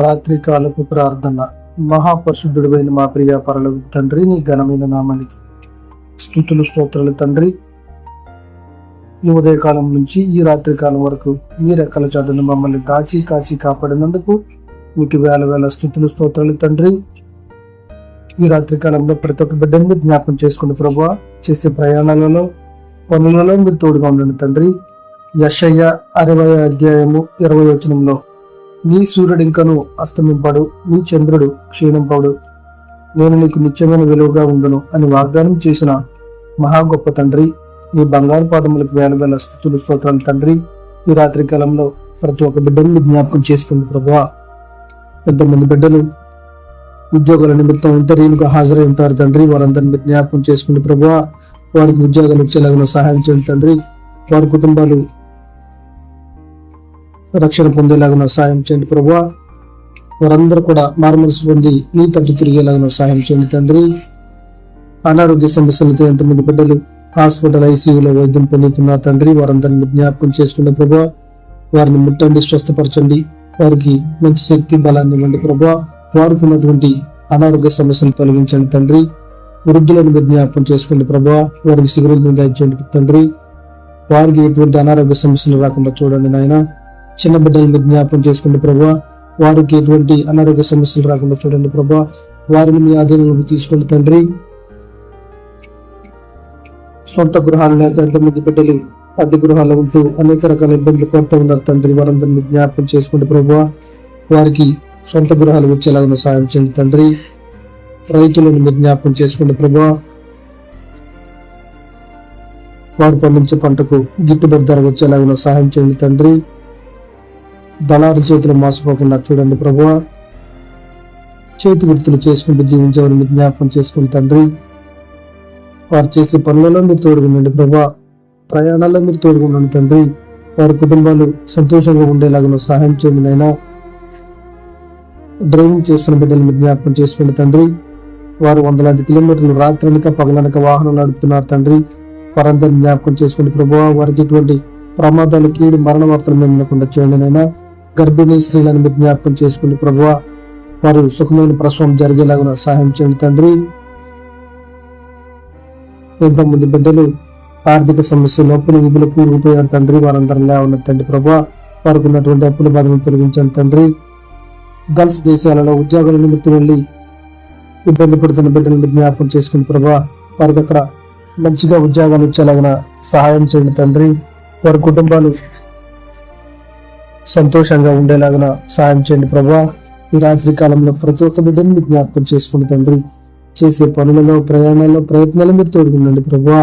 రాత్రి కాలపు ప్రార్థన. మహాపరిశుద్ధుడైన మా ప్రియ పరలకు తండ్రి నీ ఘనమైన నామానికి స్థుతులు స్తోత్రాలు తండ్రి. ఈ ఉదయకాలం నుంచి ఈ రాత్రి కాలం వరకు మీ రెక్కల చాటును మమ్మల్ని దాచి కాచి కాపాడినందుకు మీకు వేల వేల స్థుతులు స్తోత్రాలు తండ్రి. ఈ రాత్రి కాలంలో ప్రతి ఒక్క బిడ్డని మీరు జ్ఞాపకం చేసుకుని ప్రభు చేసే ప్రయాణాలలో పనులలో మీరు తోడుగా ఉండండి తండ్రి. యశయ్య అరవై అధ్యాయము ఇరవై వచనంలో నీ సూర్యుడింకను అస్తమింపడు నీ చంద్రుడు క్షీణింపడు. నేను నీకు నిత్యమైన విలువగా ఉండును అని వాగ్దానం చేసిన మహా గొప్ప తండ్రి నీ బంగారు పాదములకు వేల వేల స్థుతులు స్తోత్రాలు తండ్రి ఈ రాత్రి కాలంలో ప్రతి ఒక్క బిడ్డను జ్ఞాపకం చేసుకుంది ప్రభా ఎంతమంది బిడ్డలు ఉద్యోగాల నిమిత్తం ఇంటర్వ్యూలకు హాజరై ఉంటారు తండ్రి వారందరిని జ్ఞాపకం చేసుకుంటే ప్రభా వారికి ఉద్యోగాలు వచ్చేలాగా సహాయం చేయండి తండ్రి. వారి కుటుంబాలు రక్షణ పొందేలాగా సాయం చేయండి ప్రభా వారందరూ కూడా మారుమనసు పొంది నీ తట్టు తిరిగేలాగా సాయం చేయండి తండ్రి. అనారోగ్య సమస్యలతో ఎంతమంది బిడ్డలు హాస్పిటల్ ఐసీయూలో వైద్యం పొందుతున్నారు తండ్రి వారందరిని జ్ఞాపకం చేసుకున్న ప్రభా వారిని ముట్టండి స్వస్థపరచండి. వారికి మంచి శక్తి బలాన్ని ఇవ్వండి ప్రభా వారికి ఉన్నటువంటి అనారోగ్య సమస్యలు తొలగించండి తండ్రి. వృద్ధులను మీరు జ్ఞాపకం చేసుకోండి ప్రభా వారికి సిగరెట్ మీద ఇచ్చండి తండ్రి. వారికి ఎటువంటి అనారోగ్య సమస్యలు రాకుండా చూడండి నాయన. చిన్న బిడ్డలు మీరు జ్ఞాపకం చేసుకోండి ప్రభా వారికి ఎటువంటి అనారోగ్య సమస్యలు రాకుండా చూడండి ప్రభా. వారిని మీ ఆధీనంలోకి తీసుకోండి తండ్రి సొంత గృహాలు లేక ఎంతమంది బిడ్డలు అద్దె గృహాల్లో ఉంటూ అనేక రకాల ఇబ్బందులు పడుతూ ఉన్నారు తండ్రి. వారందరినీ జ్ఞాపకం చేసుకోండి ప్రభా వారికి సొంత గృహాలు వచ్చేలాగా సాయం చేయండి తండ్రి. రైతులను మీరు జ్ఞాపకం చేసుకోండి ప్రభా వారు పండించే పంటకు గిట్టుబాటు ధర వచ్చేలాగా సహాయం చేయండి తండ్రి. దళారు చేతులు మోసపోకుండా చూడండి ప్రభువ చేతి వృత్తులు చేసుకుంటూ జీవించేవారిని మీరు జ్ఞాపకం చేసుకుని తండ్రి. వారు చేసే పనులలో మీరు తోడుగుండండి ప్రభా. ప్రయాణాల్లో మీరు తోడుగుండండి తండ్రి. వారి కుటుంబాలు సంతోషంగా ఉండేలాగా సహాయం చేయండి నైనా డ్రైవింగ్ చేస్తున్న బిడ్డలు మీరు జ్ఞాపకం చేసుకోండి తండ్రి. వారు వందలాది కిలోమీటర్లు రాత్రనక పగలనక వాహనం నడుపుతున్నారు తండ్రి. వారందరిని జ్ఞాపకం చేసుకోండి ప్రభు వారికి ఎటువంటి ప్రమాదాలు కీడు మరణ వార్తలు మేము చూడండి నైనా గర్భిణీ స్త్రీలను మీరు జ్ఞాపకం చేసుకుని ప్రభువ. వారు సుఖమైన ప్రసవం జరిగేలాగా సహాయం చేయండి తండ్రి. ఎంతోమంది బిడ్డలు ఆర్థిక సమస్యలు అప్పులు విపులు కూరుకుపోయారు తండ్రి. వారందరం లేవన్న తండ్రి ప్రభు వారికి ఉన్నటువంటి అప్పుల బాధను తొలగించండి తండ్రి. గల్ఫ్ దేశాలలో ఉద్యోగాల నిమిత్తం వెళ్ళి ఇబ్బంది పడుతున్న బిడ్డలను జ్ఞాపకం చేసుకుని ప్రభా వారికి అక్కడ మంచిగా ఉద్యోగాలు వచ్చేలాగిన సహాయం చేయండి తండ్రి. వారి కుటుంబాలు సంతోషంగా ఉండేలాగా సాయం చేయండి ప్రభా. ఈ రాత్రి కాలంలో ప్రతి ఒక్క బిడ్డను మీరు జ్ఞాపకం చేసుకుని తండ్రి చేసే పనులలో ప్రయాణాల్లో ప్రయత్నాలు మీరు తోడుకుండండి ప్రభా.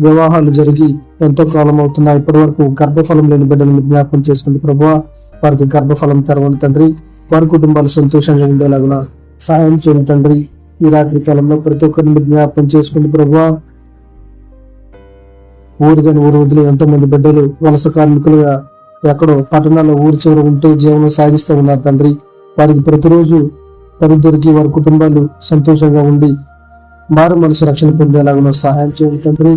వివాహాలు జరిగి ఎంతో కాలం అవుతున్నా ఇప్పటి వరకు గర్భఫలం లేని బిడ్డలు మీరు జ్ఞాపకం చేసుకోండి ప్రభా వారికి గర్భఫలం తెరవండి తండ్రి. వారి కుటుంబాలు సంతోషంగా ఉండేలాగున సాయం చేయండి తండ్రి. ఈ రాత్రి కాలంలో ప్రతి ఒక్కరిని జ్ఞాపకం చేసుకోండి ప్రభా ఊరుగాని ఊరు వదిలి ఎంతో మంది బిడ్డలు వలస కార్మికులుగా ఎక్కడో పట్టణాల్లో ఊరి చివర ఉంటూ జీవనం సాగిస్తూ ఉన్నారు తండ్రి. వారికి ప్రతిరోజు పని దొరికి వారి కుటుంబాలు సంతోషంగా ఉండి మారు మనసు రక్షణ పొందేలాగా సహాయం చేయండి తండ్రి.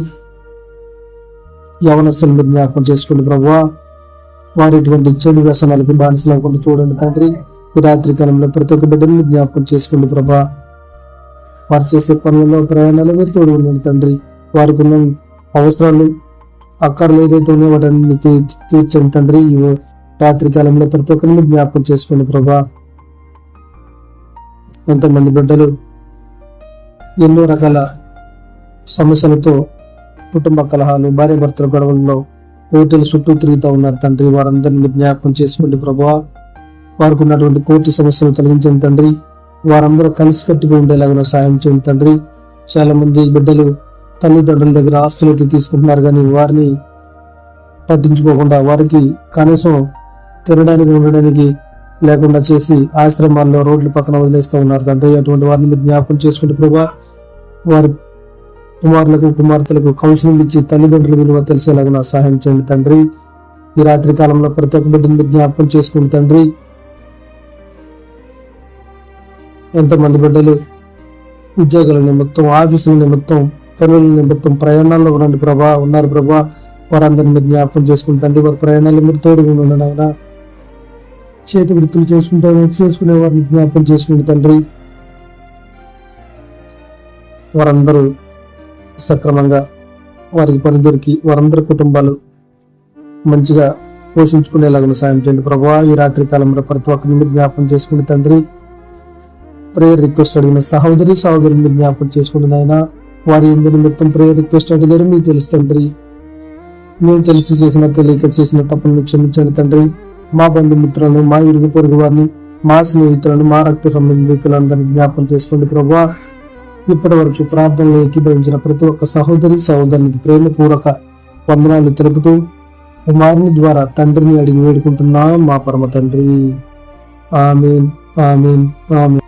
యవనస్తుల మీద జ్ఞాపకం చేసుకోండి ప్రభా వారి ఇటువంటి చెడు వ్యసనాలకి బానిసలు చూడండి తండ్రి. ఈ రాత్రి కాలంలో ప్రతి ఒక్క బిడ్డని జ్ఞాపకం చేసుకోండి ప్రభా. వారు చేసే పనులలో ప్రయాణాలు మీరు తోడు ఉండండి తండ్రి. వారికి ఉన్న అవసరాలు అక్కర్లు ఏదైతే ఉన్నాయో వాటిని తీర్చండి తండ్రి. ఈ రాత్రి కాలంలో ప్రతి ఒక్కరిని జ్ఞాపకం చేసుకోండి ప్రభా. ఎంతమంది బిడ్డలు ఎన్నో రకాల సమస్యలతో కుటుంబ కలహాలు భార్య భర్తల గొడవల్లో కోర్టుల చుట్టూ తిరుగుతూ ఉన్నారు తండ్రి. వారందరినీ జ్ఞాపకం చేసుకోండి ప్రభా. వారికి ఉన్నటువంటి కోర్టు సమస్యలు తొలగించండి తండ్రి. వారందరూ కలిసికట్టుగా ఉండేలాగా సాయం చేయండి తండ్రి. చాలా మంది బిడ్డలు తల్లిదండ్రుల దగ్గర ఆస్తులు అయితే తీసుకుంటున్నారు కానీ వారిని పట్టించుకోకుండా వారికి కనీసం తినడానికి ఉండడానికి లేకుండా చేసి ఆశ్రమాల్లో రోడ్ల పక్కన వదిలేస్తూ ఉన్నారు. తండ్రి అటువంటి వారిని మీరు జ్ఞాపకం చేసుకుంటే ప్రభా వారి కుమారులకు కుమార్తెలకు కౌన్సిలింగ్ ఇచ్చి తల్లిదండ్రుల విలువ తెలిసేలాగా సహాయం చేయండి తండ్రి. ఈ రాత్రి కాలంలో ప్రతి ఒక్క బిడ్డని జ్ఞాపకం చేసుకోండి తండ్రి. ఎంతోమంది బిడ్డలు ఉద్యోగుల నిమిత్తం ఆఫీసుల నిమిత్తం పనుల నిమిత్తం ప్రయాణాల్లో ఉండండి ప్రభా. ఉన్నారు ప్రభా. వారందరిని మీరు జ్ఞాపకం చేసుకుని తండ్రి వారి ప్రయాణాలు మీరు తోడుగా ఉండండి ఆయన చేతి వృత్తులు చేసుకుంటారు చేసుకునే వారిని జ్ఞాపకం చేసుకుని తండ్రి. వారందరూ సక్రమంగా వారికి పని దొరికి వారందరి కుటుంబాలు మంచిగా పోషించుకునేలాగా సాయం చేయండి ప్రభా. ఈ రాత్రి కాలంలో ప్రతి ఒక్కరిని మీరు జ్ఞాపకం చేసుకుని తండ్రి. ప్రేయర్ రిక్వెస్ట్ అడిగిన సహోదరి సహోదరుని జ్ఞాపకం చేసుకుని ఆయన వారి ఎందు నిమిత్తం ప్రేయర్ రిక్వెస్ట్ అడిగారు. మీకు తెలుసు తండ్రి. మేము తెలిసి చేసిన తెలియక చేసిన తప్పులను క్షమించండి తండ్రి. మా బంధుమిత్రులను మా ఇరుగు పొరుగు వారిని మా స్నేహితులను మా రక్త సంబంధికులందరినీ జ్ఞాపకం చేసుకోండి ప్రభా ఇప్పటి వరకు ప్రార్థనలో ఏకీభవించిన ప్రతి ఒక్క సహోదరి సహోదరునికి ప్రేమపూర్వక వందనాలు తెలుపుతూ కుమారుని ద్వారా తండ్రిని అడిగి వేడుకుంటున్నా మా పరమ తండ్రి. Amen amen amen.